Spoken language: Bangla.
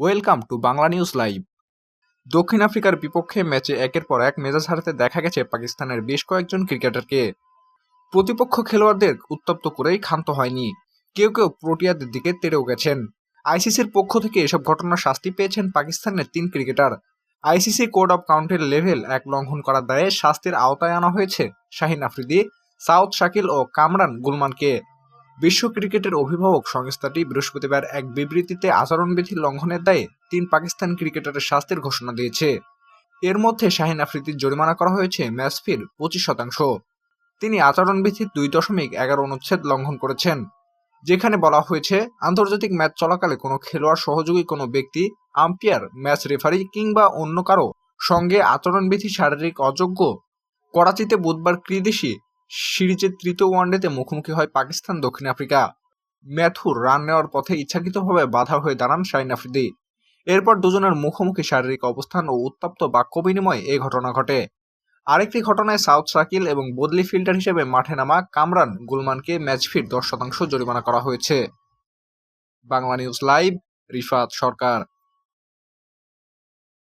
Welcome to Bangla news live. দক্ষিণ আফ্রিকার বিপক্ষে ম্যাচে একের পর এক মেজাজ হারাতে দেখা গেছে পাকিস্তানের বেশ কয়েকজন ক্রিকেটারকে। প্রতিপক্ষ খেলোয়াড়দের উত্তপ্ত করেই ক্ষান্ত হয়নি। কেউ কেউ প্রোটিয়াদের দিকে তেড়েও গেছেন। আইসিসির পক্ষ থেকে এসব ঘটনার শাস্তি পেয়েছেন পাকিস্তানের তিন ক্রিকেটার। আইসিসি কোড অফ কাউন্টের লেভেল এক লঙ্ঘন করার দায়ে শাস্তির আওতায় আনা হয়েছে শাহিন আফ্রিদি, সাউথ শাকিল ও কামরান গুলমানকে। বিশ্ব ক্রিকেটের অভিভাবক সংস্থাটি বৃহস্পতিবার এক বিবৃতিতে আচরণবিধি লঙ্ঘনের দায়ে তিন পাকিস্তান ক্রিকেটারের শাস্তির ঘোষণা দিয়েছে। এর মধ্যে শাহিন আফ্রিদির জরিমানা করা হয়েছে ম্যাচ ফির পঁচিশ শতাংশ। তিনি আচরণবিধির দুই দশমিক এগারো অনুচ্ছেদ লঙ্ঘন করেছেন, যেখানে বলা হয়েছে, আন্তর্জাতিক ম্যাচ চলাকালে কোনো খেলোয়াড় সহযোগী কোনো ব্যক্তি, আম্পায়ার, ম্যাচ রেফারি কিংবা অন্য কারও সঙ্গে আচরণবিধি শারীরিক অযোগ্য, করাচিতে বুধবার ত্রিদেশী সিরিজের তৃতীয় ওয়ানডেতে মুখোমুখি হয় পাকিস্তান দক্ষিণ আফ্রিকা। ম্যাথুর রান নেওয়ার পথে ইচ্ছাকৃতভাবে বাধা হয়ে দাঁড়ান শাহিন আফ্রিদি। এরপর দুজনের মুখোমুখি শারীরিক অবস্থান ও উত্তপ্ত বাক্য বিনিময়ে এই ঘটনা ঘটে। আরেকটি ঘটনায় সাউথ সার্কিল এবং বদলি ফিল্ডার হিসেবে মাঠে নামা কামরান গুলমানকে ম্যাচ ফির দশ শতাংশ জরিমানা করা হয়েছে। Bangla news live, Rifat Sarkar.